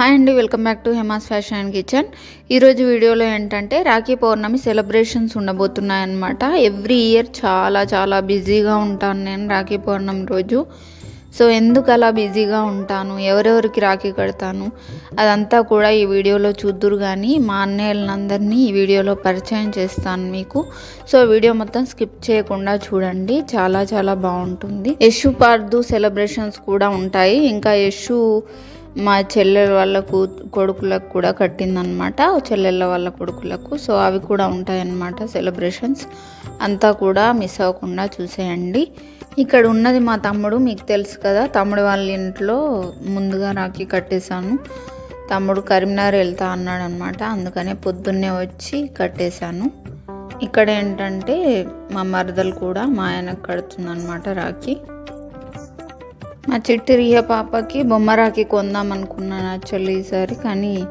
Hi అండి welcome back to Hema's fashion and kitchen. ఈరోజు వీడియోలో ఏంటంటే రాఖీ పౌర్ణమి సెలబ్రేషన్స్ ఉండబోతున్నాయన్నమాట. ఎవ్రీ ఇయర్ చాలా చాలా బిజీగా ఉంటాను నేను రాఖీ పౌర్ణమి రోజు. సో ఎందుకు అలా బిజీగా ఉంటాను? ఎవరెవరికి రాఖీ కడతాను? అదంతా కూడా ఈ వీడియోలో చూద్దురు కానీ మా అన్నయ్యలందరినీ ఈ వీడియోలో పరిచయం చేస్తాను మీకు. సో వీడియో మొత్తం స్కిప్ చేయకుండా చూడండి. చాలా చాలా బాగుంటుంది. యశు పార్దు సెలబ్రేషన్స్ కూడా ఉంటాయి. ఇంకా యశు మా చెల్లెల వాళ్ళ కూ కొడుకులకు కూడా కట్టిందనమాట. చెల్లెళ్ళ వాళ్ళ కొడుకులకు. సో అవి కూడా ఉంటాయన్నమాట సెలబ్రేషన్స్. అంతా కూడా మిస్ అవ్వకుండా చూసేయండి. ఇక్కడ ఉన్నది మా తమ్ముడు మీకు తెలుసు కదా. తమ్ముడు వాళ్ళ ఇంట్లో ముందుగా రాఖీ కట్టేశాను. తమ్ముడు కరీంనగర్ వెళ్తా అన్నాడు అనమాట అందుకనే పొద్దున్నే వచ్చి కట్టేశాను. ఇక్కడ ఏంటంటే మా మరదలు కూడా మా ఆయనకు కడుతుందనమాట రాఖీ. మా చిట్టి రియ పాపకి బొమ్మరాకి కొందాం అనుకున్నాను యాక్చువల్లీ ఈసారి కానీ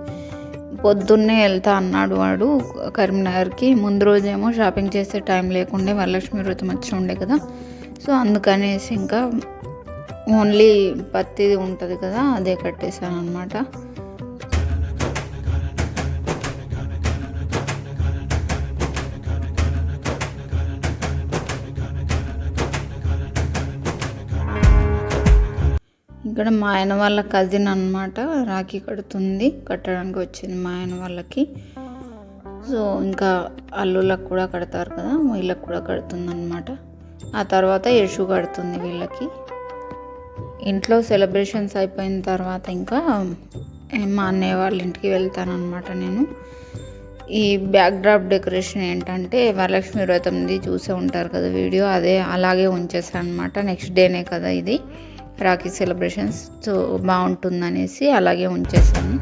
పొద్దున్నే వెళ్తా అన్నాడు వాడు కరీంనగర్కి. ముందు రోజేమో షాపింగ్ చేసే టైం లేకుండే వరలక్ష్మి వ్రతం వచ్చి ఉండే కదా. సో అందుకనేసి ఇంకా ఓన్లీ పత్తిది ఉంటుంది కదా అదే కట్టేశాను అనమాట ఇక్కడ మా ఆయన వాళ్ళ కజిన్ అనమాట రాఖీ కడుతుంది. కట్టడానికి వచ్చింది మా ఆయన వాళ్ళకి. సో ఇంకా అల్లులకు కూడా కడతారు కదా వీళ్ళకి కూడా కడుతుంది అనమాట ఆ తర్వాత యశు కడుతుంది వీళ్ళకి. ఇంట్లో సెలబ్రేషన్స్ అయిపోయిన తర్వాత ఇంకా మా అన్నయ్య వాళ్ళ ఇంటికి వెళ్తానమాట నేను. ఈ బ్యాక్డ్రాప్ డెకరేషన్ ఏంటంటే వరలక్ష్మి వ్రతంది చూసే ఉంటారు కదా వీడియో అదే అలాగే ఉంచేసాను అనమాట నెక్స్ట్ డేనే కదా ఇది. రాఖీ సెలబ్రేషన్స్ బాగుంటుందనేసి అలాగే ఉంచేసాను.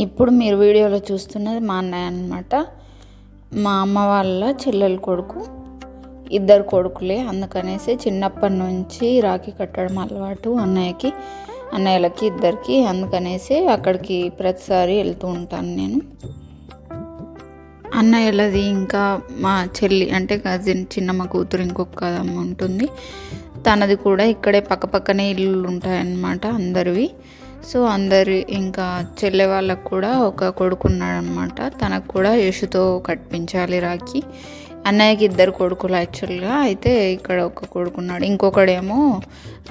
ఇప్పుడు మీరు వీడియోలో చూస్తున్నది మా అన్నయ్య అనమాట మా అమ్మ వాళ్ళ చెల్లెల కొడుకు ఇద్దరు కొడుకులే. అందుకనేసి చిన్నప్పటి నుంచి రాఖీ కట్టడం అలవాటు అన్నయ్యకి అన్నయ్యలకి ఇద్దరికి. అందుకనేసి అక్కడికి ప్రతిసారి వెళ్తూ ఉంటాను నేను. అన్నయ్యలది ఇంకా మా చెల్లి అంటే కజిన్ చిన్నమ్మ కూతురు ఇంకొక అమ్మ ఉంటుంది. తనది కూడా ఇక్కడే పక్కపక్కనే ఇల్లులు ఉంటాయన్నమాట అందరివి. సో అందరి ఇంకా చెల్లె వాళ్ళకు కూడా ఒక కొడుకున్నాడనమాట. తనకు కూడా యశుతో కట్టించాలి రాఖీ. అన్నయ్యకి ఇద్దరు కొడుకులు యాక్చువల్గా. అయితే ఇక్కడ ఒక కొడుకున్నాడు. ఇంకొకడేమో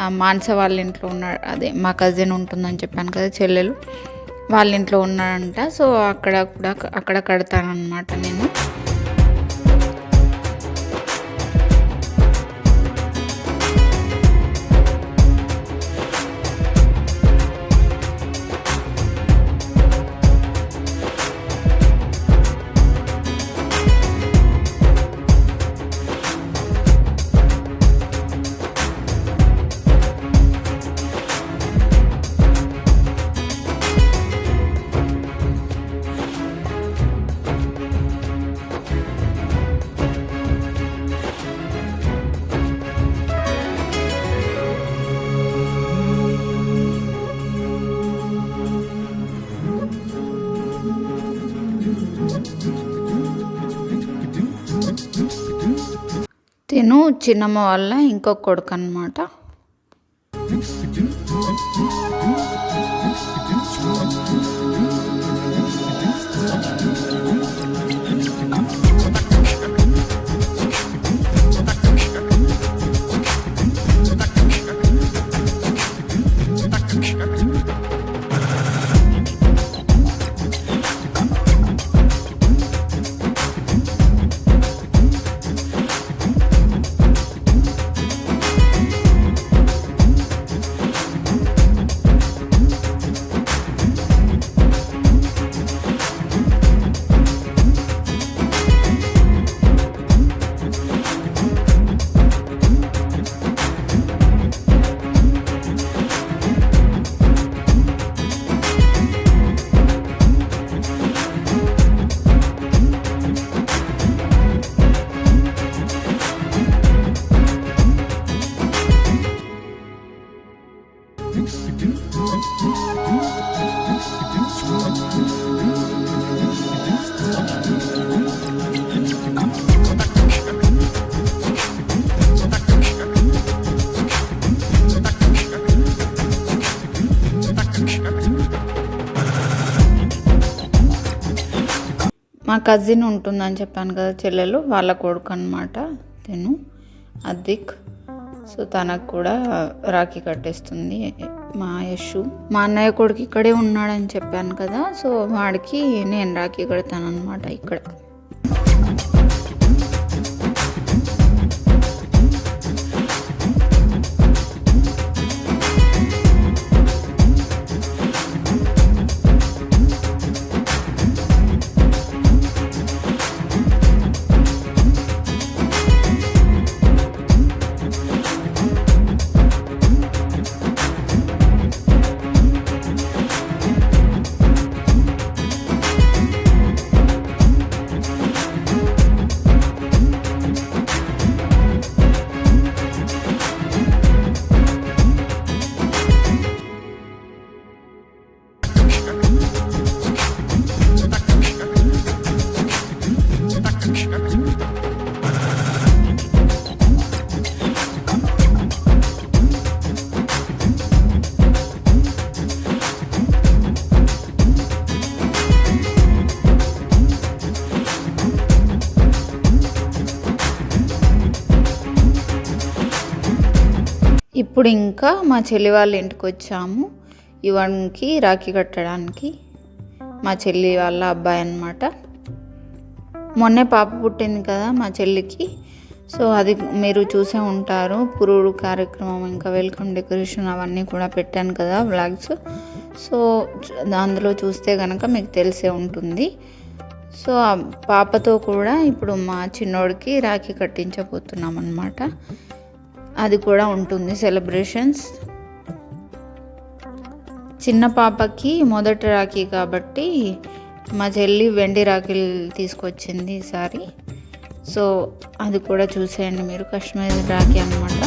మానస వాళ్ళ ఇంట్లో ఉన్నాడు. అదే మా కజిన్ ఉంటుందని చెప్పాను కదా చెల్లెలు. వాళ్ళ ఇంట్లో ఉన్నాడంట. సో అక్కడ కూడా అక్కడ కడతానమాట నేను. చిన్నమ్మ వాళ్ళ ఇంకొక కొడుకు అనమాట మా కజిన్ ఉంటుందని చెప్పాను కదా చెల్లెలు వాళ్ళ కొడుకు అనమాట తిను అద్దిక్. సో తనకు కూడా రాఖీ కట్టేస్తుంది మా యశు. మా అన్నయ్య కొడుకు ఇక్కడే ఉన్నాడని చెప్పాను కదా సో వాడికి నేను రాఖీ కడతాను అనమాట ఇక్కడ. ఇప్పుడు ఇంకా మా చెల్లి వాళ్ళ ఇంటికి వచ్చాము ఇవన్కి రాఖీ కట్టడానికి. మా చెల్లి వాళ్ళ అబ్బాయి అనమాట మొన్నే పాప పుట్టింది కదా మా చెల్లికి. సో అది మీరు చూసే ఉంటారు. పురుడు కార్యక్రమం ఇంకా వెల్కమ్ డెకరేషన్ అవన్నీ కూడా పెట్టాను కదా బ్లాగ్స్ సో అందులో చూస్తే కనుక మీకు తెలిసే ఉంటుంది. సో ఆ పాపతో కూడా ఇప్పుడు మా చిన్నోడికి రాఖీ కట్టించబోతున్నాం అనమాట అది కూడా ఉంటుంది సెలబ్రేషన్స్. చిన్న పాపకి మొదటి రాఖీ కాబట్టి మా చెల్లి వెండి రాఖీలు తీసుకొచ్చింది ఈసారి సో అది కూడా చూసేయండి మీరు. కాశ్మీర్ రాఖీ అనమాట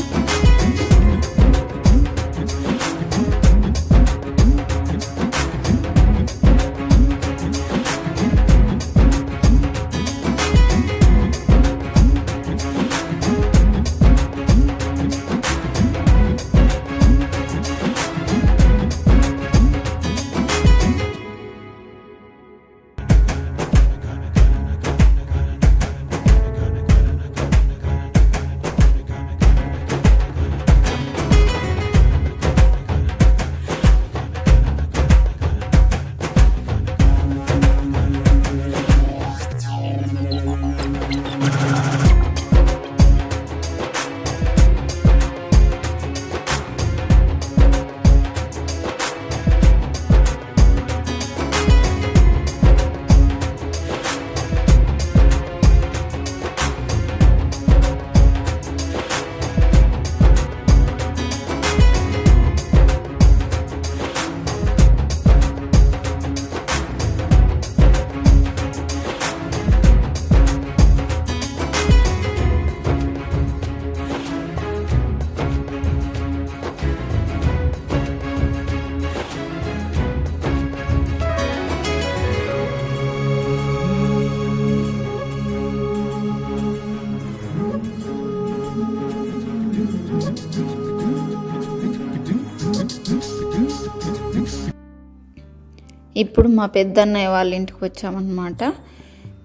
ఇప్పుడు మా పెద్దన్నయ్య వాళ్ళ ఇంటికి వచ్చామన్నమాట.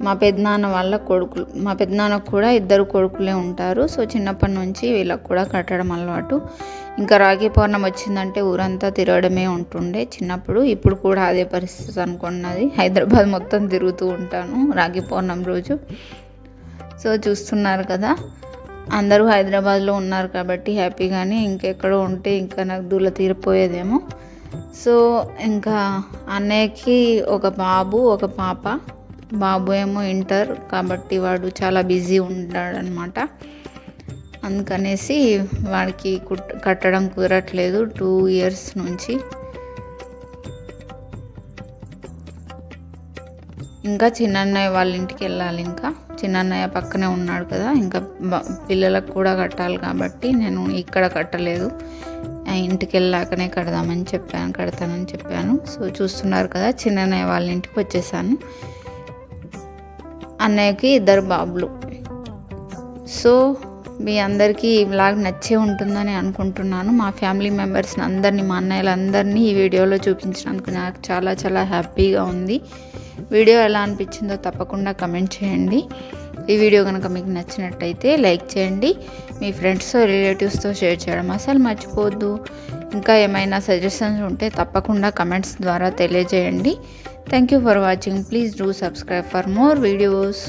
మా పెద్దనాన్న వాళ్ళ కొడుకులు మా పెద్దనాన్నకు కూడా ఇద్దరు కొడుకులే ఉంటారు. సో చిన్నప్పటి నుంచి వీళ్ళకు కూడా కట్టడం అలవాటు. ఇంకా రాఖీ పౌర్ణం వచ్చిందంటే ఊరంతా తిరగడమే ఉంటుండే. చిన్నప్పుడు ఇప్పుడు కూడా అదే పరిస్థితి అనుకున్నది. హైదరాబాద్ మొత్తం తిరుగుతూ ఉంటాను రాఖీ పౌర్ణం రోజు. సో చూస్తున్నారు కదా అందరూ హైదరాబాద్లో ఉన్నారు కాబట్టి హ్యాపీగానే ఇంకెక్కడో ఉంటే ఇంకా నాకు దూల తీరిపోయేదేమో. సో ఇంకా అన్నయ్యకి ఒక బాబు ఒక పాప. బాబు ఏమో ఇంటర్ కాబట్టి వాడు చాలా బిజీ ఉంటాడనమాట అందుకనేసి వాడికి కుట్ కట్టడం కుదరట్లేదు టూ ఇయర్స్ నుంచి. ఇంకా చిన్నన్నయ్య వాళ్ళ ఇంటికి వెళ్ళాలి ఇంకా. చిన్నన్నయ్య పక్కనే ఉన్నాడు కదా ఇంకా పిల్లలకు కూడా కట్టాలి కాబట్టి నేను ఇక్కడ కట్టలేదు. ఆ ఇంటికి వెళ్ళాకనే కడదామని చెప్పాను కడతానని చెప్పాను. సో చూస్తున్నారు కదా చిన్నన్నయ్య వాళ్ళ ఇంటికి వచ్చేసాను. అన్నయ్యకి ఇద్దరు బాబులు. సో మీ అందరికీ ఈ వ్లాగ్ నచ్చే ఉంటుందని అనుకుంటున్నాను. మా ఫ్యామిలీ మెంబర్స్ని అందరినీ మా అన్నయ్యలందరినీ ఈ వీడియోలో చూపించినందుకు నాకు చాలా చాలా హ్యాపీగా ఉంది. వీడియో ఎలా అనిపించిందో తప్పకుండా కమెంట్ చేయండి. ఈ వీడియో కనుక మీకు నచ్చినట్టయితే లైక్ చేయండి. మీ ఫ్రెండ్స్తో రిలేటివ్స్తో షేర్ చేయడం అసలు మర్చిపోవద్దు. ఇంకా ఏమైనా సజెషన్స్ ఉంటే తప్పకుండా కమెంట్స్ ద్వారా తెలియజేయండి. Thank you for watching. Please do subscribe for more videos.